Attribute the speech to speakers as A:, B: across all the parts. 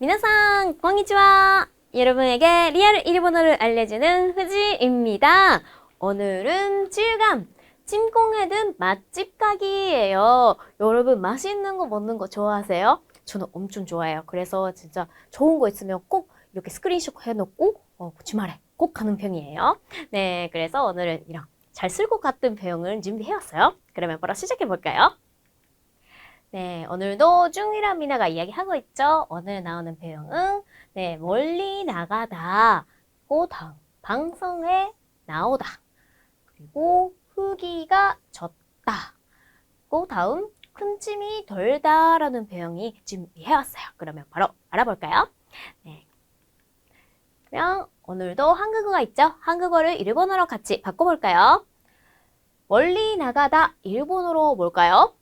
A: 미나상, konnichiwa. 여러분에게 리얼 일본어를 알려주는 후지입니다. 오늘은 질감, 찜공에 든 맛집 가기예요. 여러분 맛있는 거 먹는 거 좋아하세요? 저는 엄청 좋아해요. 그래서 진짜 좋은 거 있으면 꼭 이렇게 스크린샷 해놓고 어, 주말에 꼭 가는 편이에요. 네, 그래서 오늘은 이런 잘 쓸 것 같은 배영을 준비해왔어요. 그러면 바로 시작해 볼까요? 네, 오늘도 중이라 미나가 이야기하고 있죠. 오늘 나오는 배영은 네, 멀리 나가다, 고 다음 방송에 나오다, 그리고 후기가 졌다, 고 다음 큰 찜이 덜다라는 배영이 준비해왔어요. 그러면 바로 알아볼까요? 네. 그럼 오늘도 한국어가 있죠? 한국어를 일본어로 같이 바꿔볼까요? 멀리 나가다 일본어로 뭘까요?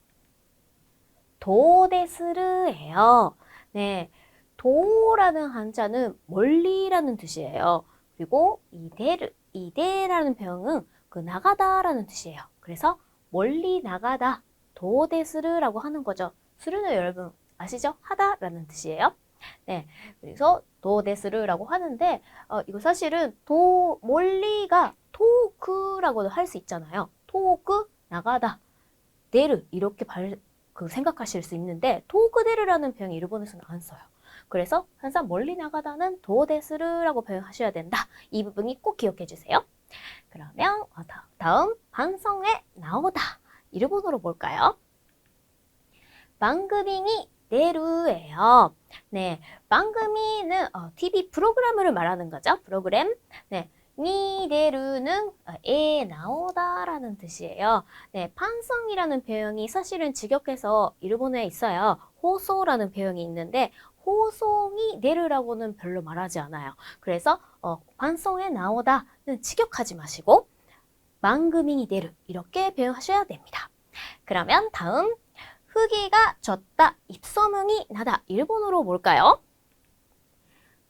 A: 도데스르예요. 네, 도라는 한자는 멀리라는 뜻이에요. 그리고 이데르, 이데라는 표현은 그 나가다라는 뜻이에요. 그래서 멀리 나가다, 도데스르라고 하는 거죠. 스르는 여러분 아시죠? 하다라는 뜻이에요. 네, 그래서 도데스르라고 하는데 어, 이거 사실은 도 멀리가 토크라고도 할 수 있잖아요. 토크 나가다, 데르 이렇게 발, 그 생각하실 수 있는데 토크데르라는 표현이 일본에서는 안 써요. 그래서 항상 멀리 나가다는 도데스르라고 표현하셔야 된다. 이 부분이 꼭 기억해 주세요. 그러면 어, 다음 방송에 나오다. 일본어로 볼까요? 방금이 내루예요. 네, 방금이는 어, TV 프로그램을 말하는 거죠. 프로그램. 네, 니데루는 어, 에 나오다라는 뜻이에요. 네, 판성이라는 표현이 사실은 직역해서 일본에 있어요. 호소라는 표현이 있는데 호송이 내르라고는 별로 말하지 않아요. 그래서 어, 반송에 나오다는 직역하지 마시고 망금이 내르 이렇게 표현하셔야 됩니다. 그러면 다음 후기가 졌다, 입소문이 나다. 일본어로 뭘까요?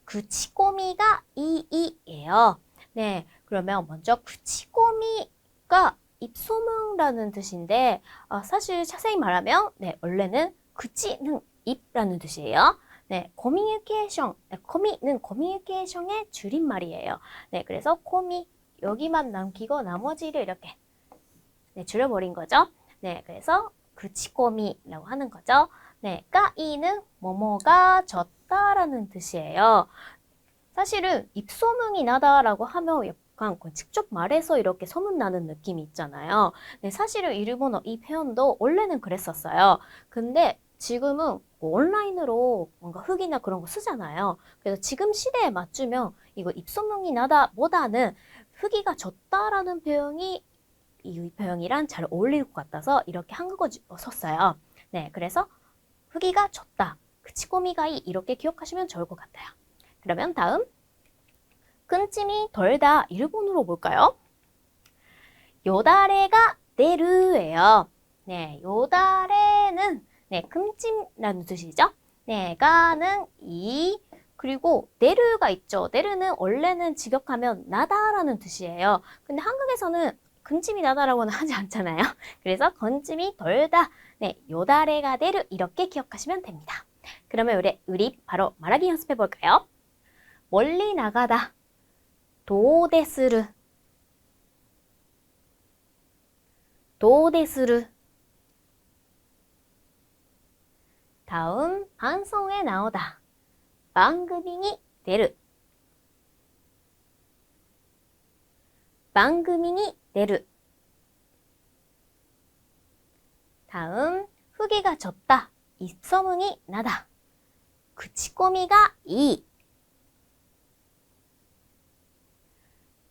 A: 그치꼬미가 이이예요. 네, 그러면 먼저 그치꼬미가 입소문이라는 뜻인데 어, 사실 자세히 말하면 네, 원래는 그치는 입라는 뜻이에요. 네, 커뮤니케이션, 네, 코미는 커뮤니케이션의 줄임말이에요. 네, 그래서 코미 여기만 남기고 나머지를 이렇게 네, 줄여버린 거죠. 네, 그래서 그치코미라고 하는 거죠. 네, 까이는 뭐뭐가 졌다라는 뜻이에요. 사실은 입소문이 나다라고 하면 약간 직접 말해서 이렇게 소문나는 느낌이 있잖아요. 네, 사실은 일본어 이 표현도 원래는 그랬었어요. 근데 지금은 뭐 온라인으로 뭔가 흑이나 그런 거 쓰잖아요. 그래서 지금 시대에 맞추면 이거 입소문이 나다 보다는 흑이가 졌다라는 표현이 이 표현이랑 잘 어울릴 것 같아서 이렇게 한국어 썼어요. 네, 그래서 흑이가 졌다. 그치꼬미가이 이렇게 기억하시면 좋을 것 같아요. 그러면 다음 끈찜이 덜다 일본어로 볼까요? 요다레가 내르예요. 네, 요다레는 네, 큼찜이라는 뜻이죠. 네, 가는 이 그리고 내르가 있죠. 내르는 원래는 직역하면 나다라는 뜻이에요. 근데 한국에서는 금찜이 나다라고는 하지 않잖아요. 그래서 건찜이 덜다. 네, 요다레가 내르 이렇게 기억하시면 됩니다. 그러면 우리, 우리 바로 말하기 연습해 볼까요? 멀리 나가다. 도데스르. 도데스르. 다음 방송에 나오다. 방금이 내르. 방금이 내르. 다음 후기가 졌다. 입소문이 나다. 그치꼬미가 이.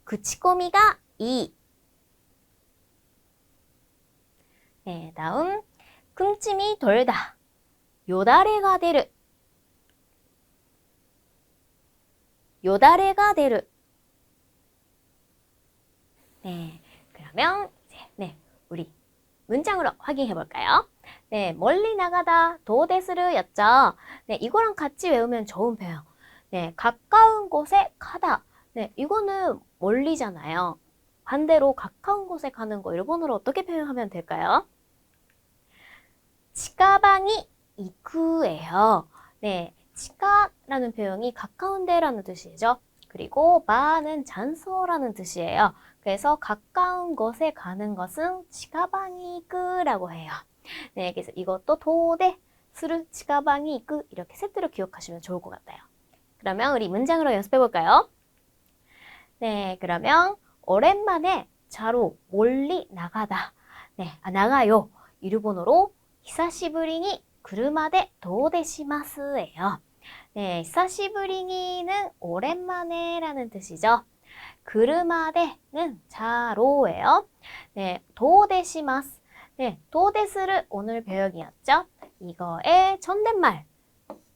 A: 그치꼬미가 이. 네, 다음 끔찜이 돌다. 요다레가 되르 요다레가 되르 네, 그러면 이제 네, 우리 문장으로 확인해 볼까요? 네, 멀리 나가다 도데스르였죠. 네, 이거랑 같이 외우면 좋은 표현. 네, 가까운 곳에 가다. 네, 이거는 멀리잖아요. 반대로 가까운 곳에 가는 거 일본어로 어떻게 표현하면 될까요? 치가방이 이쿠예요. 네, 치카라는 표현이 가까운데라는 뜻이죠. 그리고 마는 잔소라는 뜻이에요. 그래서 가까운 곳에 가는 것은 치가방이끄라고 해요. 네, 그래서 이것도 도대 스르 치가방이끄 이렇게 세트로 기억하시면 좋을 것 같아요. 그러면 우리 문장으로 연습해 볼까요? 네, 그러면 오랜만에 자로 멀리 나가다. 네, 아, 나가요. 일본어로 히사시부리니 구르마데 도데시마스예요. 네, 히사시부리니는 오랜만에라는 뜻이죠. 구르마데는 자로예요. 네, 도데시마스. 네, 도데스를 오늘 배역이었죠. 이거의 존댓말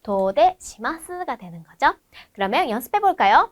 A: 도데시마스가 되는 거죠. 그러면 연습해 볼까요?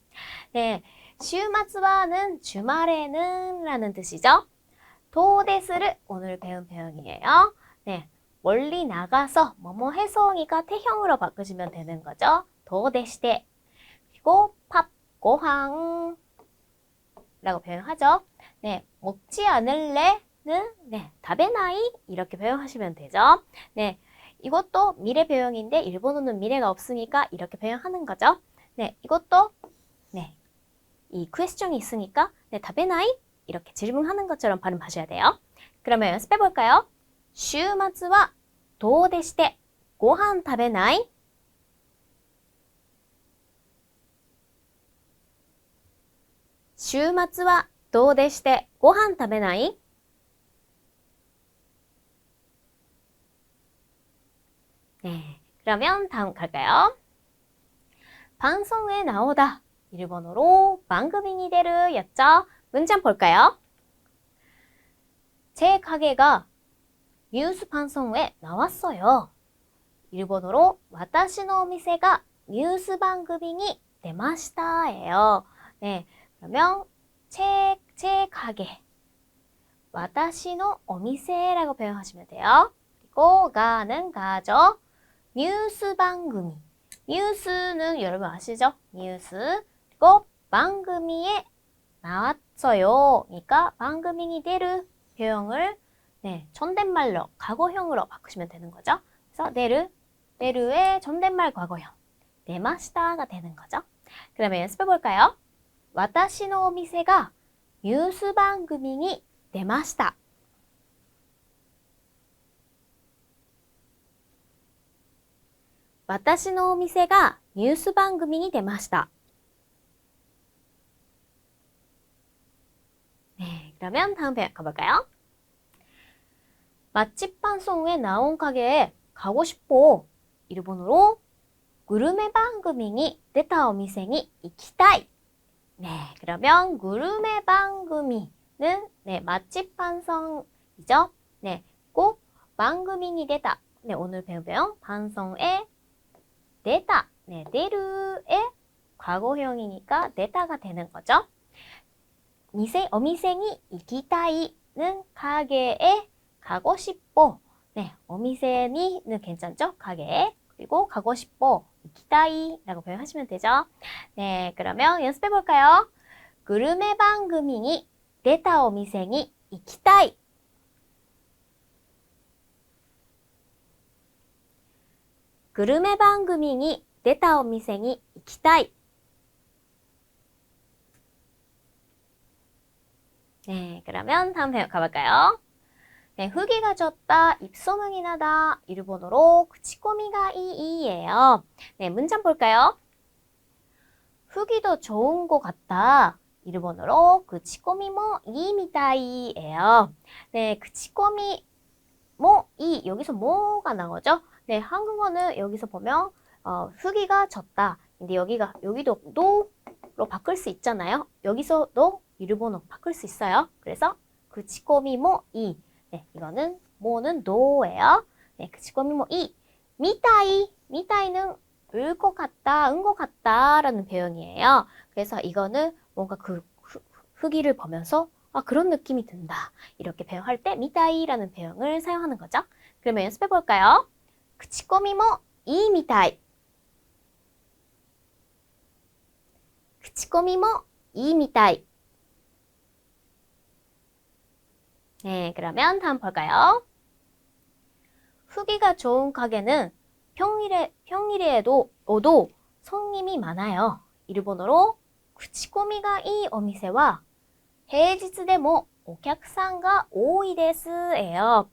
A: 네, 週末와는 주말에는 라는 뜻이죠. 도데스를 오늘 배운 표현이에요. 네, 멀리 나가서 뭐뭐 해송이가 태형으로 바꾸시면 되는 거죠. 도데시대 그리고 팝, 고항 라고 표현하죠. 네, 먹지 않을래 는 네, 다베나이 이렇게 표현하시면 되죠. 네, 이것도 미래 표현인데 일본어는 미래가 없으니까 이렇게 표현하는 거죠. 네, 이것도 네, 이 퀘스천이 있으니까 네, 다베나이 이렇게 질문하는 것처럼 발음하셔야 돼요. 그러면 연습해 볼까요? 週末は遠出してご飯食べない週末は遠出してご飯食べない 네, 그러면 다음 갈까요? 방송에 나오다. 일본어로 방금이니 데르였죠? 문장 볼까요? 제 가게가 뉴스 방송에 나왔어요. 일본어로 私のお店がニュース番組に出ました예요. 네, 그러면 제, 제 가게 私のお店라고 표현하시면 돼요. 그리고 가는 가죠. 뉴스 방금이 뉴스는 여러분 아시죠? 뉴스 그리고 방금이에 나왔어요. 그러니까 방금이 되르 표현을 네, 존댓말로 과거형으로 바꾸시면 되는 거죠. 그래서 내르, 내르의 존댓말 과거형 네마시다가 되는 거죠. 그러면 연습해 볼까요? 私のお店がニュース番組に出ました。私のお店がニュース番組に出ました。 그러면 다음 표현 가볼까요? 맛집 방송에 나온 가게에 가고 싶어. 일본어로 구르메 방금이니 데타 오미생이 이키다이. 네, 그러면 구르메 방금이는 네, 맛집 방송이죠. 네, 꼭 방금이니 데타. 네, 오늘 배운 배운 방송에 데타. 네, 데루의 과거형이니까 데타가 되는 거죠. 미생, 어미생이 이기타이는 가게에 가고 싶어. 네, 어미생이는 괜찮죠? 가게에. 그리고 가고 싶어. 이기타이라고 표현하시면 되죠. 네, 그러면 연습해 볼까요? 그룹의 방금이니 데타 어미생이 이기타이. 그룹의 방금이니 데타 어미생이 이기타이. 네, 그러면 다음 표현 가볼까요? 네, 후기가 졌다, 입소문이 나다, 일본어로 치코미가 이이예요. 네, 문장 볼까요? 후기도 좋은 것 같다. 일본어로 그 치코미모 이미다이예요. 네, 그 치코미 뭐이 여기서 뭐가 나오죠? 네, 한국어는 여기서 보면 어, 후기가 졌다. 근데 여기가 여기도 노로 바꿀 수 있잖아요. 여기서도 일본어 바꿀 수 있어요. 그래서 그 치코미 뭐이 네, 이거는 뭐는 노예요. 네, 그 치코미 뭐이 미타이 미타이는 을것 같다, 은 것 같다 라는 표현이에요. 그래서 이거는 뭔가 그 후- 후기를 보면서 아, 그런 느낌이 든다. 이렇게 표현할 때 미타이라는 표현을 사용하는 거죠. 그러면 연습해 볼까요? 크치코미 모 이 미타이. 크치코미 모 이 미타이. 네, 그러면 다음 볼까요? 후기가 좋은 가게는 평일에, 평일에도, 오도 손님이 많아요. 일본어로, 口コミがいいお店は、平日でもお客さんが多いです。예요.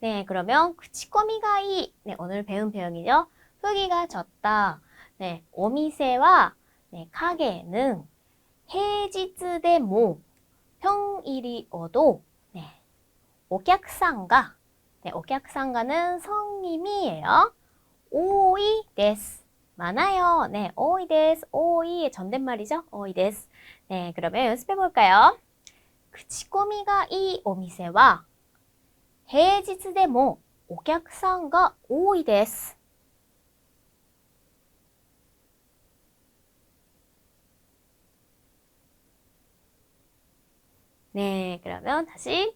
A: 네, 그러면, 口コミがいい. 네, 오늘 배운 표현이죠. 후기가 좋다. 네, お店は, 네, 가게는, 平日でも 평일이어도, 옥약상가. 네, 옥약상가는 성님이에요. 오이 데스. 많아요. 네, 오이 데스. 오이의 전댓말이죠. 오이 데스. 네, 그러면 연습해 볼까요? 그치꼬미가 이 오미세와 해지츠데모 옥약상가 오이 데스. 네, 그러면 다시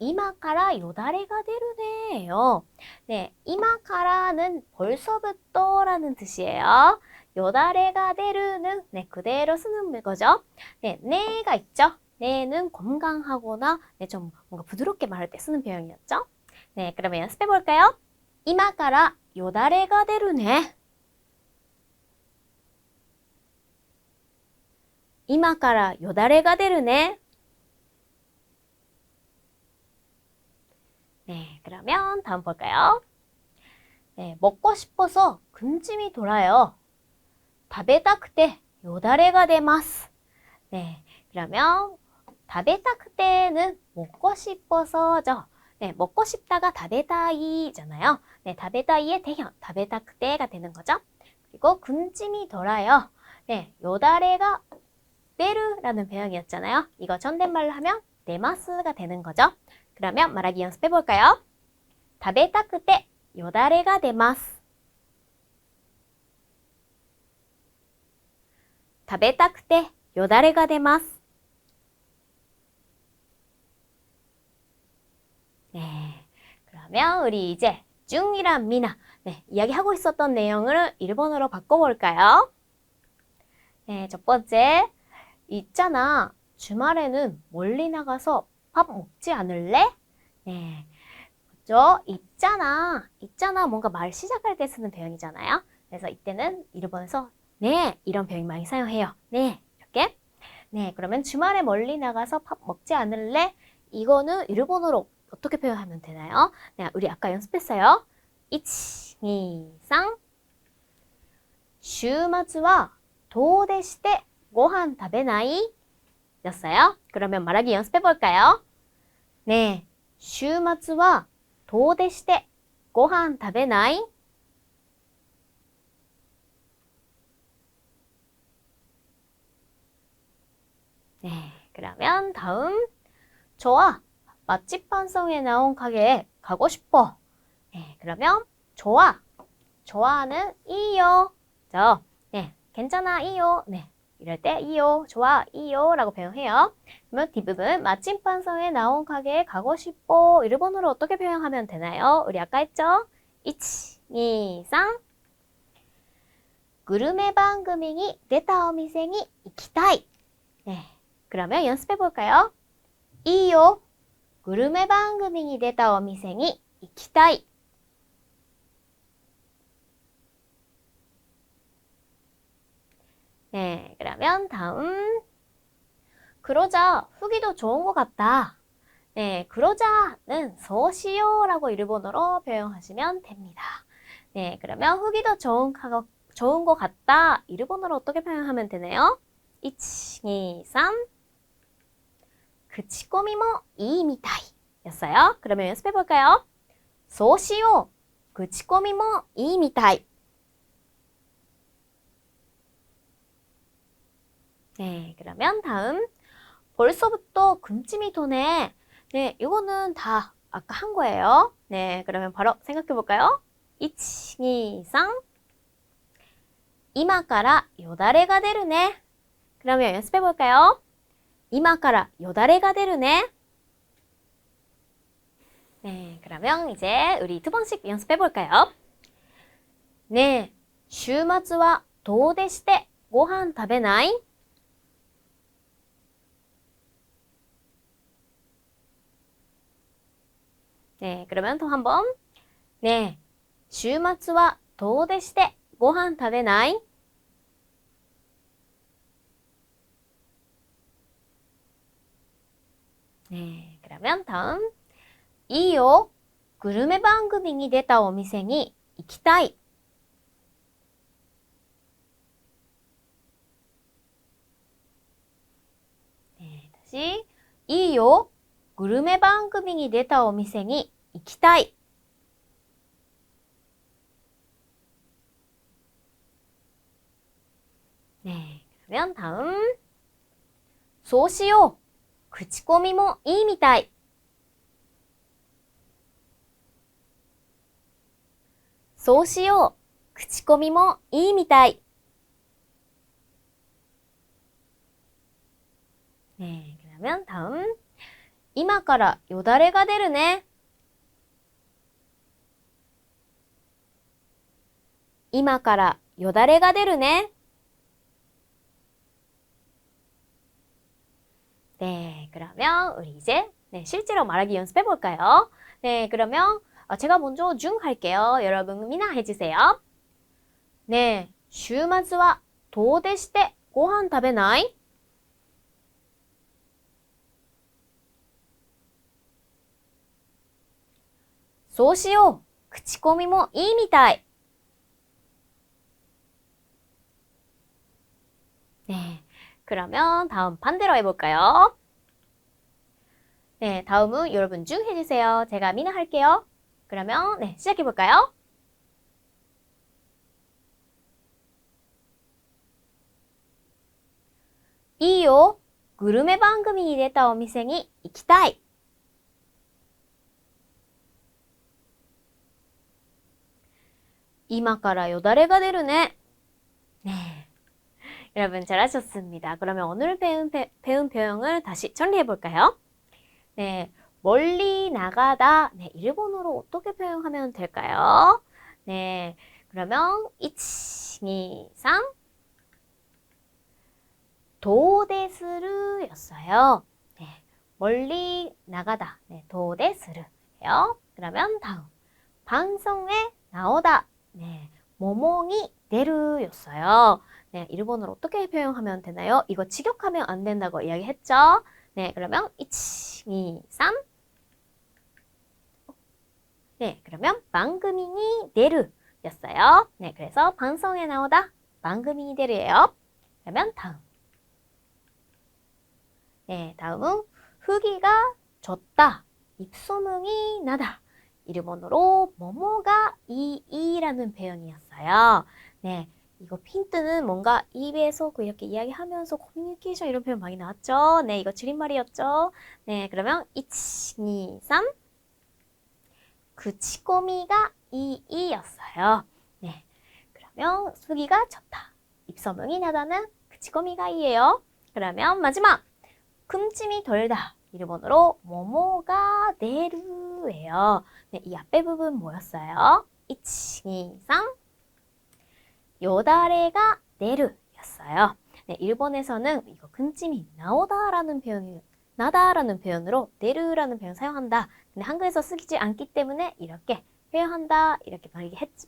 A: 이마카라 요다레가 되루네요. 네, 이마카라는 벌써부터라는 뜻이에요. 요다레가 되루는 네, 그대로 쓰는 거죠. 네, 네가 있죠. 네는 건강하거나 네, 좀 뭔가 부드럽게 말할 때 쓰는 표현이었죠. 네, 그러면 연습해 볼까요? 이마카라 요다레가 요다레가 되루 네, 그러면 다음 볼까요? 네, 먹고 싶어서 군침이 돌아요. 다베다 그때 요다레가 데마스. 네, 그러면 다베다 그때는 먹고 싶어서죠. 네, 먹고 싶다가 다베다이잖아요. 네, 다베다이의 대형 다베다 그때가 되는 거죠. 그리고 군침이 돌아요. 네, 요다레가 때르라는 배양이었잖아요. 이거 전댓말로 하면 네마스가 되는 거죠. 그러면 말하기 연습해 볼까요? 食べたくてよだれが出ます。食べたくてよだれが出ます。 네. 그러면 우리 이제 중이란 미나 네, 이야기하고 있었던 내용을 일본어로 바꿔볼까요? 네, 첫 번째 있잖아. 주말에는 멀리 나가서 밥 먹지 않을래? 네. 그죠? 있잖아. 있잖아. 뭔가 말 시작할 때 쓰는 표현이잖아요. 그래서 이때는 일본에서 네, 이런 표현 많이 사용해요. 네, 이렇게. 네, 그러면 주말에 멀리 나가서 밥 먹지 않을래? 이거는 일본어로 어떻게 표현하면 되나요? 네, 우리 아까 연습했어요. 1, 2, 3. 週末は遠出してご飯食べない 였어요. 그러면 말하기 연습해 볼까요? 네, 週末は遠出してご飯食べない 네, 그러면 다음 좋아. 맛집 반성에 나온 가게에 가고 싶어. 네, 그러면 좋아. 좋아하는 이요. 죠. 네, 괜찮아 이요. 네, 이럴 때 이요, 좋아 이요라고 표현해요. 그러면 뒷부분 맛집 반성에 나온 가게에 가고 싶어. 일본어로 어떻게 표현하면 되나요? 우리 아까 했죠? 1, 2, 3. グルメ番組に出たお店に行きたい。 네, 그러면 연습해 볼까요? 이요. グルメ番組に出たお店に行きたい。 네, 그러면 다음. 그러자 후기도 좋은 것 같다. 네, 그러자는 소시오라고 일본어로 표현하시면 됩니다. 네, 그러면 후기도 좋은, 좋은 것 같다. 일본어로 어떻게 표현하면 되나요? 1, 2, 3. 그치꼬미모 뭐 이미타이 였어요. 그러면 연습해볼까요? 소시오. 그치꼬미모 뭐 이미타이. 네, 그러면 다음. 벌써부터 군침이 도네. 네, 이거는 다 아까 한 거예요. 네, 그러면 바로 생각해 볼까요? 1, 2, 3. 今からよだれが出るね. 그러면 연습해 볼까요? 今からよだれが出るね. 네, 그러면 이제 우리 두 번씩 연습해 볼까요? 네, 週末は遠出してご飯食べない 네, 그러면 또 한 번. 네, 週末は遠出してご飯食べない 네, 그러면 다음. いいよ. 그루메 방금이 出たお店に行きたい. 네, 다시. いい よ. 그루메 방금이 出たお店に行きたい. 네, 그러면 다음. そうしよう. 口コミもいいみたい。そうしよう。口コミもいいみたい。 네, 그러면 다음. 今からよだれが出るね。今からよだれが出るね。 네, 그러면 우리 이제 네, 실제로 말하기 연습해 볼까요? 네, 그러면 어, 제가 먼저 중 할게요. 여러분 미나 해주세요. 네, 週末は遠出してご飯食べない そうしよう。口コミもいいみたい。 네, 그러면 다음 반대로 해볼까요? 네, 다음은 여러분 중 해주세요. 제가 미나 할게요. 그러면 네, 시작해볼까요? 이요. グルメ番組に出たお店に行きたい。 이마から요다레가 되르네. 네. 여러분 잘하셨습니다. 그러면 오늘 배운, 배, 배운 표현을 다시 정리해 볼까요? 네. 멀리 나가다. 네. 일본어로 어떻게 표현하면 될까요? 네. 그러면 1, 2, 3. 도데스르였어요. 네. 멀리 나가다. 네. 도데스르예요. 그러면 다음. 방송에 나오다. 네, 모몽이 데르였어요. 네, 일본어로 어떻게 표현하면 되나요? 이거 직역하면 안 된다고 이야기했죠? 네, 그러면 1, 2, 3 네, 그러면 방금이니 데르였어요. 네, 그래서 방송에 나오다 방금이니 데르예요. 그러면 다음 네, 다음은 후기가 졌다. 입소문이 나다. 일본어로 뭐뭐가 이이라는 표현이었어요. 네, 이거 핀트는 뭔가 입에서 그 이렇게 이야기하면서 커뮤니케이션 이런 표현 많이 나왔죠? 네, 이거 줄임말이었죠? 네, 그러면 1, 2, 3 그치꼬미가 이이였어요. 네, 그러면 수기가 졌다. 입소문이 나다는 그치꼬미가 이예요. 그러면 마지막 금침이 돌다. 일본어로 뭐뭐가 내르예요. 네, 이 앞에 부분 뭐였어요? 1, 2, 3 요다레가 내르였어요. 네, 일본에서는 이거 금침이 나오다라는 표현이 나다라는 표현으로 내르라는 표현 사용한다. 근데 한글에서 쓰지 않기 때문에 이렇게 표현한다 이렇게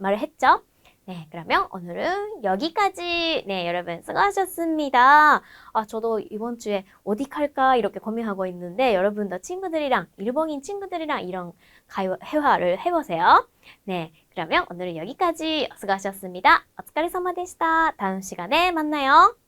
A: 말을 했죠. 네, 그러면 오늘은 여기까지 네, 여러분 수고하셨습니다. 아, 저도 이번 주에 어디 갈까 이렇게 고민하고 있는데 여러분도 친구들이랑 일본인 친구들이랑 이런 가요, 회화를 해보세요. 네, 그러면 오늘은 여기까지 수고하셨습니다. お疲れ様でした. 다음 시간에 만나요.